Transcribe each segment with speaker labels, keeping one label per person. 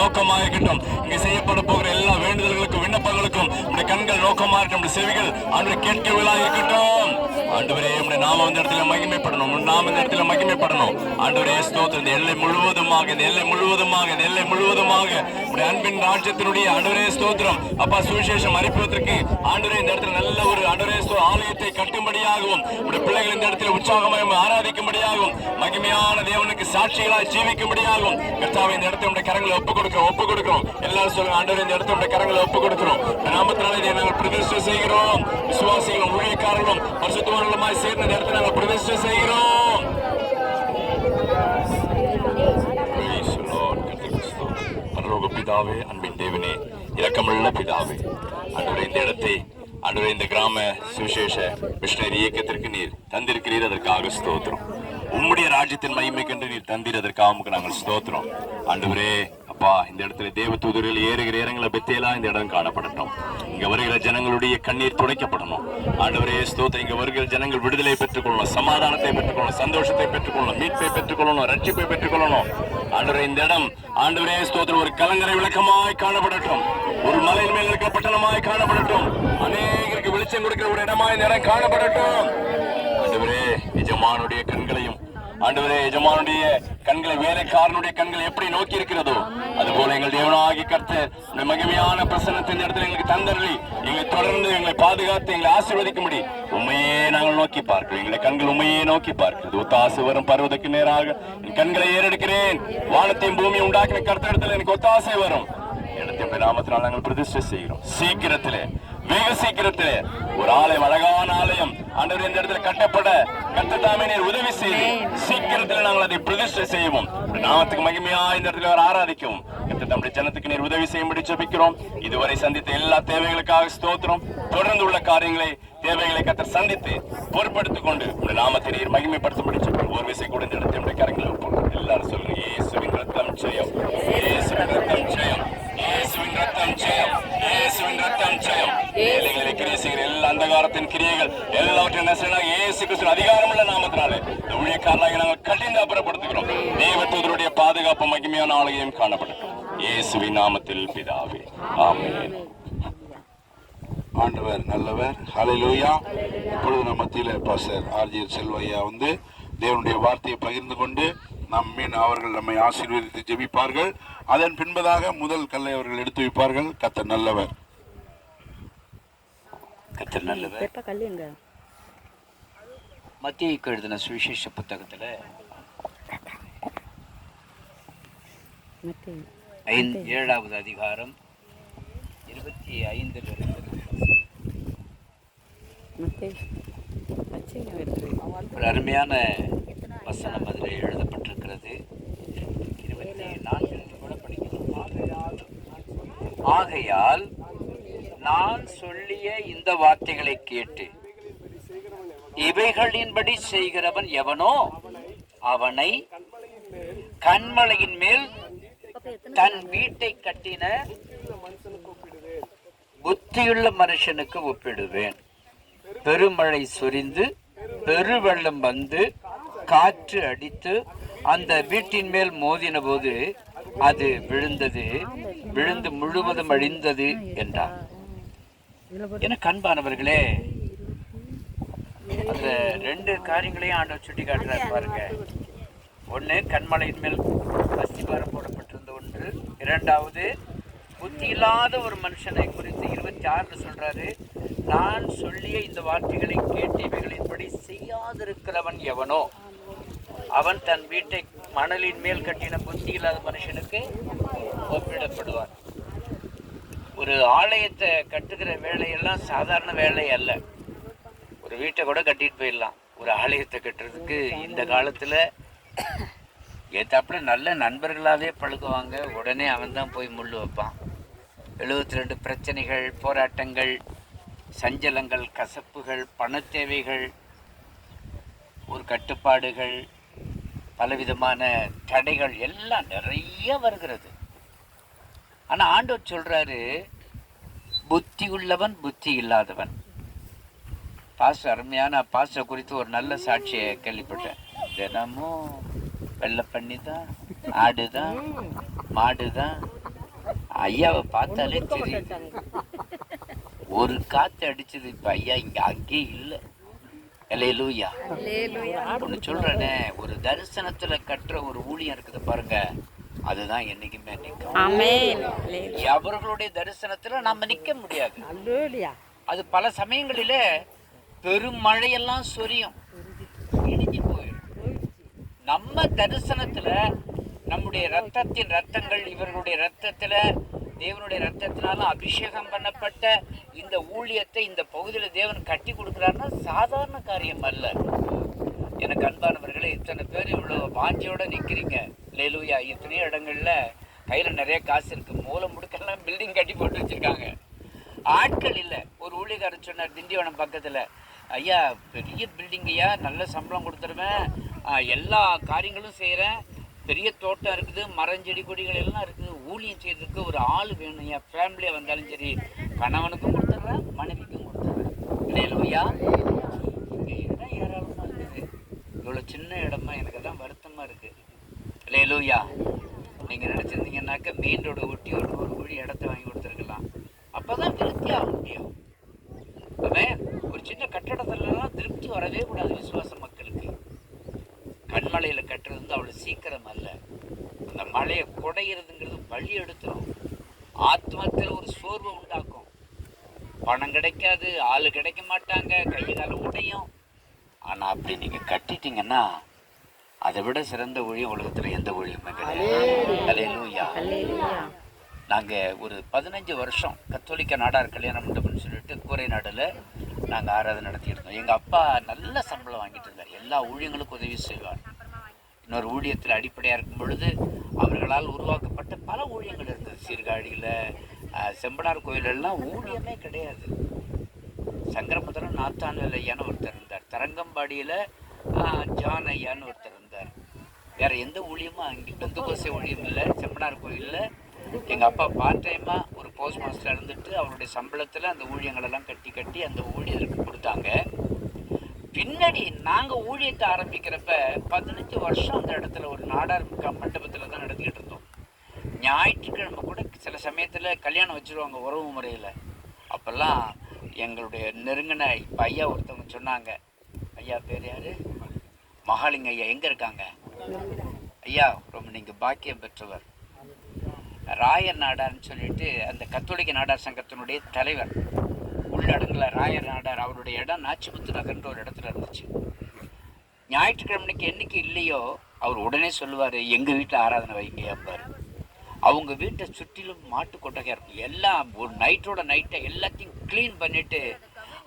Speaker 1: நோக்கமாக இருக்கட்டும். இங்க செய்யப்பட போகிற எல்லா வேண்டுதல்களுக்கும் விண்ணப்பங்களுக்கும் கண்கள் நோக்கமா இருக்கட்டும் உடைய செவிகள் ஆண்டு கேட்கவிழா இருக்கட்டும். ஆண்டவரே நம்முடைய நாம இந்த இடத்துல மகிமைப்படணும். உன் நாம இந்த இடத்துல மகிமைப்படணும். ஆண்டவரே ஸ்தோத்திரம். இந்த எல்லை முழுவதுமாக இந்த எல்லை முழுவதுமாக இந்த எல்லை முழுவதுமாக உடைய அன்பின் ராஜ்யத்தினுடைய ஆண்டவரே ஸ்தோத்திரம். அப்பா சுவிசேஷம் அறிவிப்பதற்கு ஆண்டவரே இந்த இடத்துல நல்ல ஒரு ஆண்டவரே ஆலயத்தை கட்டும்படியாகவும் உடைய பிள்ளைகள் இந்த இடத்துல உற்சாகமாக ஆராதிக்கும்படியாகவும் மகிமையான தேவனுக்கு சாட்சிகளாய் ஜீவிக்கும்படியாகவும் கர்த்தாவை இந்த இடத்துல கரங்களை ஒப்புக் கொடுக்கிறோம் ஒப்புக் கொடுக்கிறோம் எல்லாரும் சொல்லுங்க ஆண்டவரே இந்த இடத்துல கரங்களை ஒப்புக் கொடுக்கிறோம் நாமத்தினாலே இதை நாங்கள் பிரதிஷ்டை செய்கிறோம் விசுவாசிகளும் ஊழியக்காரர்களும் பரிசுத்தவான்களுமாய் சேர்ந்த இந்த நாங்கள் பிரதிஷ்டை செய்கிறோம். பிதாவே அன்பின் தேவனே இரக்கமுள்ள பிதாவே ஆண்டவரே இந்த இடத்தை அன்றைய இந்த கிராம சுவிசேஷ மிஷினரி இயக்கத்திற்கு நீர் தந்திருக்கிறீர். அதற்காக ஸ்தோத்திரம். உம்முடைய ராஜ்யத்தின் மகிமை கண்டு நீர் தந்தீர். அதற்காக நாங்கள் ஸ்தோத்திரம். அன்றுவரே அப்பா இந்த இடத்துல தேவ தூதர்கள் ஏறுகிற இறங்களை பெத்தேலா இந்த இடம் காணப்படட்டும். இங்க வருகிற ஜனங்களுடைய கண்ணீர் துடைக்கப்படணும். ஆண்டவரே ஸ்தோத்த இங்க வருகிற ஜனங்கள் விடுதலை பெற்றுக்கொள்ளணும் சமாதானத்தை பெற்றுக்கொள்ளணும் சந்தோஷத்தை பெற்றுக்கொள்ளணும் மீட்பை பெற்றுக்கொள்ளணும் ரட்சிப்பை பெற்றுக்கொள்ளணும். ஆண்டவரே இந்த இடம் ஆண்டவரே ஸ்தோத்திரம். ஒரு கலங்கரை விளக்கமாய் காணப்படட்டும். ஒரு மலையின் மேல் இருக்கிற பட்டணமாய் காணப்படட்டும். அநேகருக்கு வெளிச்சம் கொடுக்கிற ஒரு இடமாய் இந்த இடம் காணப்படட்டும். ஆண்டவரே நிஜமானுடைய கண்களையும் ஆண்டவரே எஜமானுடைய கண்களை வேலைக்காரனுடைய கண்கள் எப்படி நோக்கி இருக்கிறதோ அது போல எங்கள் தேவனாகி கருத்து மகிமையான பிரசன்னத்தை இந்த இடத்துல எங்களுக்கு தந்தரலி எங்களை தொடர்ந்து எங்களை பாதுகாத்து எங்களை ஆசீர்வதிக்கும்படி உண்மையே நாங்கள் நோக்கி பார்க்கிறோம். எங்களை கண்கள் உண்மையே நோக்கி பார்க்கிறது. ஒத்தாசு வரும் பருவதற்கு நேராக என் கண்களை ஏறெடுக்கிறேன். வானத்தையும் பூமியை உண்டாக்கின இடத்துல எனக்கு ஒத்தாசை வரும். இடத்தின் நாமத்தினால் நாங்கள் பிரதிஷ்டை செய்கிறோம். சீக்கிரத்திலே வெகு சீக்கிரத்தில் ஒரு ஆலயம் அழகான ஆலயம் ஆண்டவர் இந்த இடத்துல கட்டப்பட கத்தத்தாமே நீர் உதவி செய்து சீக்கிரத்தில் நாங்கள் அதை பிரதிஷ்டை செய்வோம். நாமத்துக்கு மகிமையா இந்த இடத்துல அவர் ஆராதிக்கவும் நம்முடைய ஜனத்துக்கு நீர் உதவி செய்யும்படி ஜபிக்கிறோம். இதுவரை சந்தித்த எல்லா தேவைகளுக்காக ஸ்தோத்திரம். தொடர்ந்து உள்ள காரியங்களை தேவைகளை கத்தர் சந்தித்து பொறுப்படுத்திக் கொண்டு உடைய நாமத்தை நீர் மகிமைப்படுத்தும்படி ஜெபிக்கிறோம். ஒரு விசை கூட இந்த இடத்தை நம்முடைய கரங்களை எல்லாரும் சொல்லுங்க இயேசுவின் ரத்தம் ஜெயம். இயேசுவின் ரத்தம் ஜெயம் இயேசுவின் ரத்தம் ஜெயம் இயேசுவின் ரத்தம் ஜெயம் ஏழைகளை கிரியை செய்கிற எல்லா அந்தகாரத்தின் கிரியைகள் எல்லாவற்றையும் நசனாக இயேசு கிறிஸ்து அதிகாரமுள்ள நாமத்தினாலே இந்த ஊழியக்காரனாக நாங்கள் கடிந்து அப்புறப்படுத்துகிறோம். தேவதூதருடைய பாதுகாப்பு மகிமையான ஆலயம் காணப்படட்டும் இயேசுவின் நாமத்தில் பிதாவே ஆமேன்.
Speaker 2: ஆண்டவர் நல்லவர். ஹalleluya. இப்பொழுது நம்ம மத்தியில் பாஸ்டர் ஆர்ஜி செல்வையா வந்து தேவனுடைய வார்த்தையை பகிர்ந்து கொண்டு நம் மீன் அவர்கள் நம்மை ஆசீர்வதித்து ஜெபிப்பார்கள். அதன் பின்பதாக முதல் கல்லை அவர்கள் எடுத்து வைப்பார்கள். கத்த நல்லவர்.
Speaker 1: கத்தர் நல்லவர்.
Speaker 3: பெப்ப கல் எங்க
Speaker 4: மத்தியக்கு எழுதின சுவிசேஷ புத்தகத்துல ஐந்து ஏழாவது அதிகாரம் இருபத்தி ஐந்தில் ஒரு அருமையான வசனம் அதில் எழுதப்பட்டிருக்கிறது. இருபத்தி நான்கிலிருந்து கூட படிக்கிறோம் ஆகையால் நான் சொல்லிய இந்த வார்த்தைகளை கேட்டு இவைகளின்படி செய்கிறவன் எவனோ அவனை கண்மலையின் மேல் தன் வீட்டை கட்டின புத்தியுள்ள மனுஷனுக்கு ஒப்பிடுவேன். பெருமழை சொரிந்து பெருவெள்ளம் வந்து காற்று அடித்து அந்த வீட்டின் மேல் மோதின போது அது விழுந்தது விழுந்து முழுவதும் அழிந்தது என்றார் என கண்பானவர்களே அந்த ரெண்டு காரியங்களையும் ஆண்டவர் சுட்டி காட்டுறாரு பாருங்க. ஒன்று கண்மலையின் மேல் அஸ்திபாரம் போடப்பட்டிருந்த ஒன்று. இரண்டாவது புத்தி இல்லாத ஒரு மனுஷனை குறித்து இருபத்தி ஆறுல சொல்றாரு. நான் சொல்லிய இந்த வார்த்தைகளை கேட்டு இவைகளின்படி செய்யாதிருக்கிறவன் எவனோ? அவன் தன் வீட்டை மணலின் மேல் கட்டின புத்தி இல்லாத மனுஷனுக்கு ஒப்பிடப்படுவான். ஒரு ஆலயத்தை கட்டுகிற வேலையெல்லாம் சாதாரண வேலை அல்ல. ஒரு வீட்டை கூட கட்டிட்டு போயிடலாம். ஒரு ஆலயத்தை கட்டுறதுக்கு இந்த காலத்தில் ஏத்தாப்புல நல்ல நண்பர்களாகவே பழகுவாங்க. உடனே அவன் தான் போய் முள் வைப்பான். எழுபத்தி ரெண்டு பிரச்சனைகள் போராட்டங்கள் சஞ்சலங்கள் கசப்புகள் பணத்தேவைகள் ஒரு கட்டுப்பாடுகள் பலவிதமான தடைகள் எல்லாம் நிறைய வருகிறது. ஆனா ஆண்டவர் சொல்றாரு புத்தி உள்ளவன் புத்தி இல்லாதவன். பாச அருமையான பாச குறித்து ஒரு நல்ல சாட்சியை கேள்விப்பட்டேன். தினமும் வெள்ளை பண்ணி தான் ஆடு தான் மாடு தான் ஐயாவை பார்த்தாலே தெரியும் ஒரு காத்து அடிச்சது இப்ப ஐயா இங்க அங்கேயே இல்ல. லூயா ஒண்ணு சொல்றேனே ஒரு தரிசனத்துல கட்டுற ஒரு ஊழியம் இருக்குது பாருங்க. அதுதான் என்னைக்குமே நிற்கும்.
Speaker 3: ஆமென்.
Speaker 4: அவர்களுடைய தரிசனத்துல நம்ம நிக்க முடியாது.
Speaker 3: அல்லேலூயா.
Speaker 4: அது பல சமயங்களிலே பெரும் மழையெல்லாம் சொரியும். இடிஞ்சு போயிடும். நம்ம தரிசனத்துல நம்முடைய ரத்தத்தின் ரத்தங்கள் இவர்களுடைய ரத்தத்துல தேவனுடைய ரத்தத்தினால அபிஷேகம் பண்ணப்பட்ட இந்த ஊழியத்தை இந்த பகுதியில தேவன் கட்டி கொடுக்கிறாருன்னா சாதாரண காரியம் அல்ல. எனக்கு அன்பானவர்களே இத்தனை பேர் இவ்வளோ வாஞ்சியோட நிற்கிறீங்க லேலூயா இத்தனையோ இடங்கள்ல கையில் நிறைய காசு இருக்குது மூலை முடுக்கெல்லாம் பில்டிங் கட்டி போட்டு வச்சிருக்காங்க. ஆட்கள் இல்லை. ஒரு ஊழியக்காரர் சொன்னார் திண்டிவனம் பக்கத்தில் ஐயா பெரிய பில்டிங் ஐயா நல்ல சம்பளம் கொடுத்துருவேன். எல்லா காரியங்களும் செய்கிறேன் பெரிய தோட்டம் இருக்குது மரஞ்செடி கொடிகள் எல்லாம் இருக்குது. ஊழியம் செய்கிறதுக்கு ஒரு ஆள் வேணும் ஐயா. ஃபேமிலியாக வந்தாலும் சரி கணவனுக்கும் கொடுத்துட்றேன் மனைவிக்கும் கொடுத்துட்றேன். லேலூயா இங்கே ஏராளமாக இருக்குது. இவ்வளோ சின்ன இடமா எனக்கு தான் வருத்தமாக இருக்குது இல்லை லூயா நீங்கள் நினச்சிருந்தீங்கன்னாக்க மெயின் ரோடு ஒட்டி ஒரு ஒரு இடத்த வாங்கி கொடுத்துருக்கலாம். அப்போ தான் திருப்தி ஆக முடியும். அவன் ஒரு சின்ன கட்டடத்துலலாம் திருப்தி வரவே கூடாது விசுவாச மக்களுக்கு. கண்மலையில் கட்டுறது வந்து அவ்வளோ சீக்கிரம் அல்ல. அந்த மலையை குடையிறதுங்கிறது வழி எடுத்துரும். ஆத்மத்தில் ஒரு சோர்வை உண்டாக்கும். பணம் கிடைக்காது ஆள் கிடைக்க மாட்டாங்க கை கால உடையும். ஆனால் அப்படி நீங்கள் கட்டிட்டீங்கன்னா அதை விட சிறந்த ஊழியம் உலகத்தில் எந்த ஊழியமே கிடையாது. நாங்கள் ஒரு பதினஞ்சு வருஷம் கத்தோலிக்க நாடார் கல்யாண மண்டபம்னு சொல்லிட்டு கூரை நாடில் நாங்கள் ஆராதனை நடத்திட்டு இருந்தோம் எங்கள் அப்பா நல்ல சம்பளம் வாங்கிட்டு இருந்தார். எல்லா ஊழியங்களுக்கும் உதவி செய்வார். இன்னொரு ஊழியத்தில் அடிப்படையாக இருக்கும் பொழுது அவர்களால் உருவாக்கப்பட்ட பல ஊழியங்கள் இருந்தது. சீர்காழியில் செம்பனார் கோயிலெல்லாம் ஊழியமே கிடையாது. சங்கரமுதரன் நாத்தான்வேல் ஐயான்னு ஒருத்தர் இருந்தார். தரங்கம்பாடியில் ஜான் ஐயான்னு ஒருத்தர் இருந்தார். வேற எந்த ஊழியமும் அங்கே பெந்தகோசை ஊழியம் இல்லை செம்பனார் கோயிலில் எங்கள் அப்பா பார்ட் டைமாக ஒரு போஸ்ட் மாஸ்டர் இருந்துட்டு அவருடைய சம்பளத்தில் அந்த ஊழியங்களெல்லாம் கட்டி கட்டி அந்த ஊழியருக்கு கொடுத்தாங்க. பின்னாடி நாங்கள் ஊழியத்தை ஆரம்பிக்கிறப்ப பதினஞ்சு வருஷம் அந்த இடத்துல ஒரு நாடார் மண்டபத்தில் தான் நடத்திக்கிட்டு இருந்தோம். ஞாயிற்றுக்கிழமை கூட சில சமயத்தில் கல்யாணம் வச்சுருவாங்க உறவு முறையில். அப்போல்லாம் எங்களுடைய நெருங்கின இப்போ ஐயா ஒருத்தவங்க சொன்னாங்க ஐயா பேர் யார்? மகாலிங்க ஐயா. எங்கே இருக்காங்க? ஐயா ரொம்ப நீங்கள் பாக்கியம் பெற்றவர். ராயர் நாடார்னு சொல்லிட்டு அந்த கத்தோலிக்க நாடார் சங்கத்தினுடைய தலைவர். உள்ளடங்கில் ராயர் நாடார் அவருடைய இடம் நாச்சிமுத்து நகர்ன்ற ஒரு இடத்துல இருந்துச்சு. ஞாயிற்றுக்கிழமைக்கு என்னைக்கு இல்லையோ அவர் உடனே சொல்லுவார் எங்கள் வீட்டில் ஆராதனை வைங்க அப்பார் அவங்க வீட்டை சுற்றிலும் மாட்டு கொட்டகை இருக்கும். எல்லாம் ஒரு நைட்டோட நைட்டை எல்லாத்தையும் க்ளீன் பண்ணிவிட்டு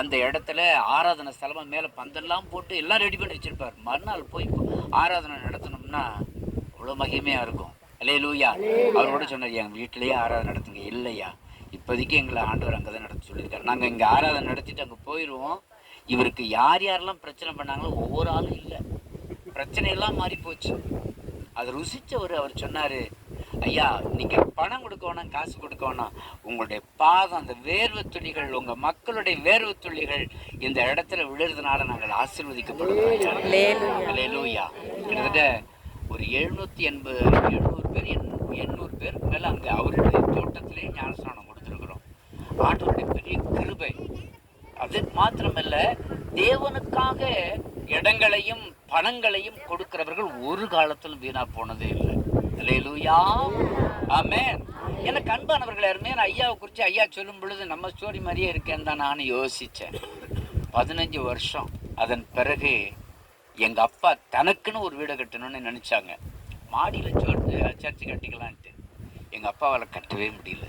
Speaker 4: அந்த இடத்துல ஆராதனை ஸ்தலமாக மேலே பந்தெல்லாம் போட்டு எல்லாம் ரெடி பண்ணி வச்சுருப்பார். மறுநாள் போய் ஆராதனை நடத்தணும்னா அவ்வளோ மகிமையாக இருக்கும். இல்லையே லூயா அவர் கூட சொன்னார் எங்கள் வீட்டிலேயே ஆராதனை நடத்துங்க. இல்லையா. இப்போதைக்கு எங்களை ஆண்டவர் அங்கே தான் நடத்த சொல்லியிருக்காரு. நாங்கள் இங்கே ஆராதனை நடத்திட்டு அங்கே போயிடுவோம் இவருக்கு யார் யாரெல்லாம் பிரச்சனை பண்ணாங்களோ ஒவ்வொரு ஆளும் இல்லை. பிரச்சனையெல்லாம் மாறி போச்சு அதை ருசித்தவர் அவர் சொன்னார் ஐயா நீங்கள் பணம் கொடுக்க வேணாம் காசு கொடுக்க வேணாம் உங்களுடைய பாதம் அந்த வேர்வை துளிகள் உங்கள் மக்களுடைய வேர்வை துளிகள் இந்த இடத்துல விழுறதுனால நாங்கள் ஆசீர்வதிக்கப்படுகிறோம் அல்லேலூயா கிட்டத்தட்ட ஒரு எழுநூற்றி எண்பது எழுநூறு பேர் எண்ணூ- எண்ணூறு பேருக்கு மேலே அங்கே அவருடைய தோட்டத்திலே ஞானஸ்நானம் கொடுத்துருக்குறோம். ஆண்டவருடைய பெரிய கிருபை. அது மாத்திரமல்ல தேவனுக்காக இடங்களையும் பணங்களையும் கொடுக்கிறவர்கள் ஒரு காலத்திலும் வீணா போனதே இல்லை. அல்லேலூயா ஆமென் எனக்கு அன்பானவர்கள் யாருமே நான் ஐயாவை குறித்து ஐயா சொல்லும் பொழுது நம்ம ஸ்டோரி மாதிரியே இருக்கேன்னு தான் நான் யோசித்தேன் பதினஞ்சு வருஷம். அதன் பிறகு எங்கள் அப்பா தனக்குன்னு ஒரு வீடை கட்டணும்னு நினச்சாங்க. மாடியில் சர்ச்சு கட்டிக்கலான்ட்டு. எங்கள் அப்பாவால் கட்டவே முடியல.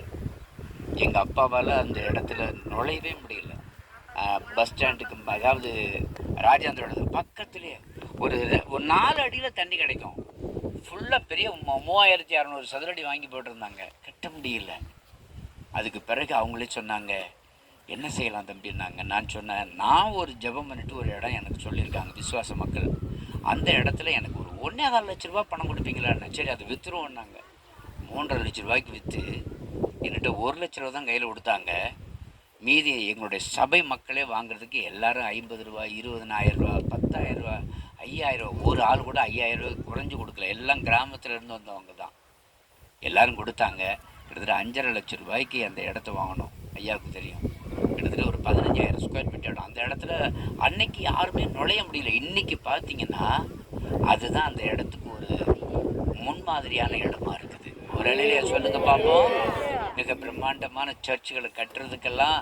Speaker 4: எங்கள் அப்பாவால் அந்த இடத்துல நுழையவே முடியல. பஸ் ஸ்டாண்டுக்கு அதாவது ராஜேந்திரோட பக்கத்துலேயே ஒரு ஒரு நாலு அடியில் தண்ணி கிடைக்கும். ஃபுல்லாக பெரிய மூவாயிரத்தி இரநூறு சதுரடி வாங்கி போட்டிருந்தாங்க. கட்ட முடியல. அதுக்கு பிறகு அவங்களே சொன்னாங்க என்ன செய்யலாம் தம்பின்னாங்க நான் சொன்னேன் நான் ஒரு ஜெபம் பண்ணிட்டு ஒரு இடம் எனக்கு சொல்லியிருக்காங்க விசுவாச மக்கள். அந்த இடத்துல எனக்கு ஒரு ஒன்றே கால் லட்ச ரூபா பணம் கொடுப்பீங்களான்னு. சரி அதை விற்றுருவோன்னாங்க மூன்றரை லட்ச ரூபாய்க்கு விற்று என்கிட்ட ஒரு லட்ச ரூபா தான் கையில் கொடுத்தாங்க. மீதி எங்களுடைய சபை மக்களே வாங்குறதுக்கு எல்லாரும் ஐம்பது ரூபா இருபதனாயிரம் ரூபா பத்தாயிரம் ரூபா ஐயாயிரம் ஒரு ஆள் கூட ஐயாயிரம் ரூபாய் குறைஞ்சு கொடுக்கல. எல்லாம் கிராமத்தில் இருந்து வந்தவங்க தான். எல்லாரும் கொடுத்தாங்க. கிட்டத்தட்ட அஞ்சரை லட்சம் ரூபாய்க்கு அந்த இடத்த வாங்கினோம். ஐயாவுக்கு தெரியும். கிட்டத்தட்ட ஒரு பதினஞ்சாயிரம் ஸ்கொயர் ஃபீட் இடம். அந்த இடத்துல அன்னைக்கு யாருமே நுழைய முடியல. இன்னைக்கு பார்த்தீங்கன்னா அதுதான் அந்த இடத்துக்கு ஒரு முன்மாதிரியான இடமா இருக்குது. ஒரு நிலையை சொல்லுங்க பார்ப்போம் மிக பிரம்மாண்டமான சர்ச்சுகளை கட்டுறதுக்கெல்லாம்